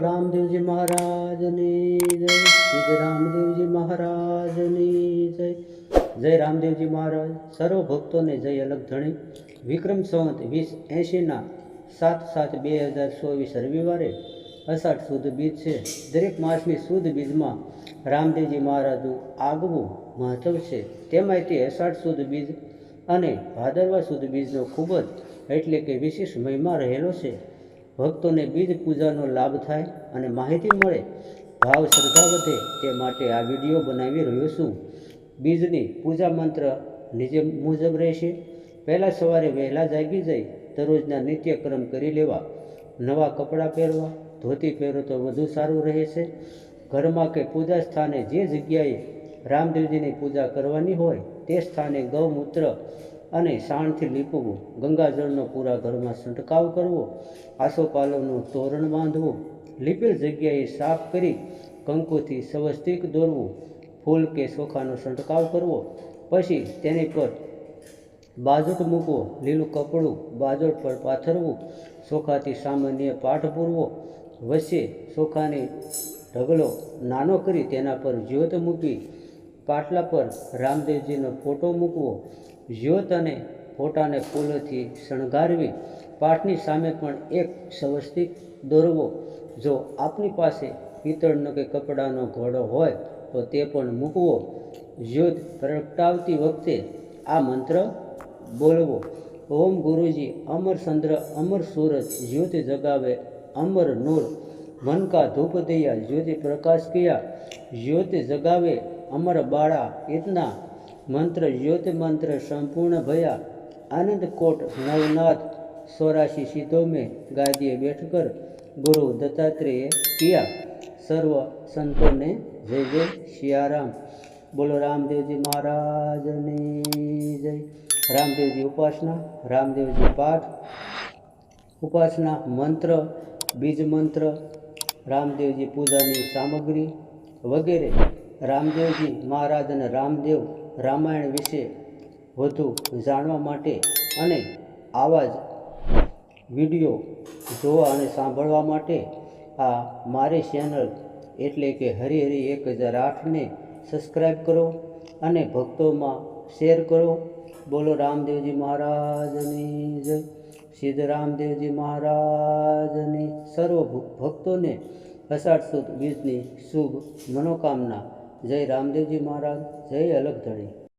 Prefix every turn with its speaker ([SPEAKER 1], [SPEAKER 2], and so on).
[SPEAKER 1] રામદેવજી મહારાજની જય. શ્રી રામદેવજી મહારાજની જય. જય રામદેવજી મહારાજ. સર્વ ભક્તોને જય અલગ ધણી. વિક્રમ સંવત વીસ એંશીના સાત સાત બે હજાર ચોવીસ રવિવારે અષાઢ સુદ બીજ છે. દરેક માસની સુદ બીજમાં રામદેવજી મહારાજનું આગવું મહત્વ છે. તેમાંય તે અષાઢ સુદ બીજ અને ભાદરવા સુદ બીજનો ખૂબ જ એટલે કે વિશેષ મહિમા રહેલો છે. ભક્તોને બીજ પૂજાનો લાભ થાય અને માહિતી મળે, ભાવ શ્રદ્ધા વધે તે માટે આ વીડિયો બનાવી રહ્યો છું. બીજની પૂજા મંત્ર નીચે મુજબ રહેશે. પહેલાં સવારે વહેલા જાગી જઈ, દરરોજના નિત્યક્રમ કરી લેવા, નવા કપડાં પહેરવા, ધોતી પહેરો તો વધુ સારું રહે છે ઘરમાં કે પૂજા સ્થાને જે જગ્યાએ રામદેવજીની પૂજા કરવાની હોય, તે સ્થાને ગૌમૂત્ર અને શાણથી લીપવું, ગંગાજળનો પૂરા ઘરમાં છંટકાવ કરવો, આસોપાલવનું તોરણ બાંધવું, લીપેલ જગ્યાએ સાફ કરી કંકુથી સવસ્તિક દોરવું, ફૂલ કે ચોખાનો છંટકાવ કરવો, પછી તેની પર બાજોટ મૂકવો, લીલું કપડું બાજોટ પર પાથરવું ચોખાથી સામાન્ય પાઠ પૂરવો, વચ્ચે ચોખાની ઢગલો નાનો કરી તેના પર જ્યોત મૂકી, પાટલા પર રામદેવજીનો ફોટો મૂકવો જ્યોત અને ફોટાને ફૂલોથી શણગારવી. પાઠની સામે પણ એક સ્વસ્તિક દોરવો. જો આપની પાસે પિત્તળનો કે કપડાનો ઘોડો હોય, તો તે પણ મૂકવો. જ્યોત પ્રગટાવતી વખતે આ મંત્ર બોલવો. ઓમ ગુરુજી, અમર ચંદ્ર, અમર સૂરજ, જ્યોતિ જગાવે અમર નૂર. મન કા ધૂપ દયા, જ્યોતિ પ્રકાશ કિયા. જ્યોતિ જગાવે અમર બાળા, ઇતના મંત્ર જ્યોત મંત્ર સંપૂર્ણ ભયા. આનંદ કોટ નવનાથ સોરાશી સીધો મેં ગાદીએ બેઠ કર. ગુરુ દત્તાત્રેય કિયા. સર્વ સંતોને જય જય શિયારામ. બોલો રામદેવજી મહારાજની જય. રામદેવજી ઉપાસના, રામદેવજી પાઠ. ઉપાસના મંત્ર, બીજ મંત્ર, રામદેવજી પૂજાની સામગ્રી વગેરે. રામદેવજી મહારાજ અને રામદેવ રામાયણ વિશે વધુ જાણવા માટે અને આવા જ વીડિયો જોવા અને સાંભળવા માટે આ મારી ચેનલ એટલે કે હરી હરી એક હજાર આઠને સબસ્ક્રાઈબ કરો અને ભક્તોમાં શેર કરો. બોલો રામદેવજી મહારાજની જય. સિદ્ધ રામદેવજી મહારાજની સર્વ ભક્તોને અષાઢ સુદ બીજની શુભ મનોકામના જય રામદેવજી મહારાજ જય અલગ ધણી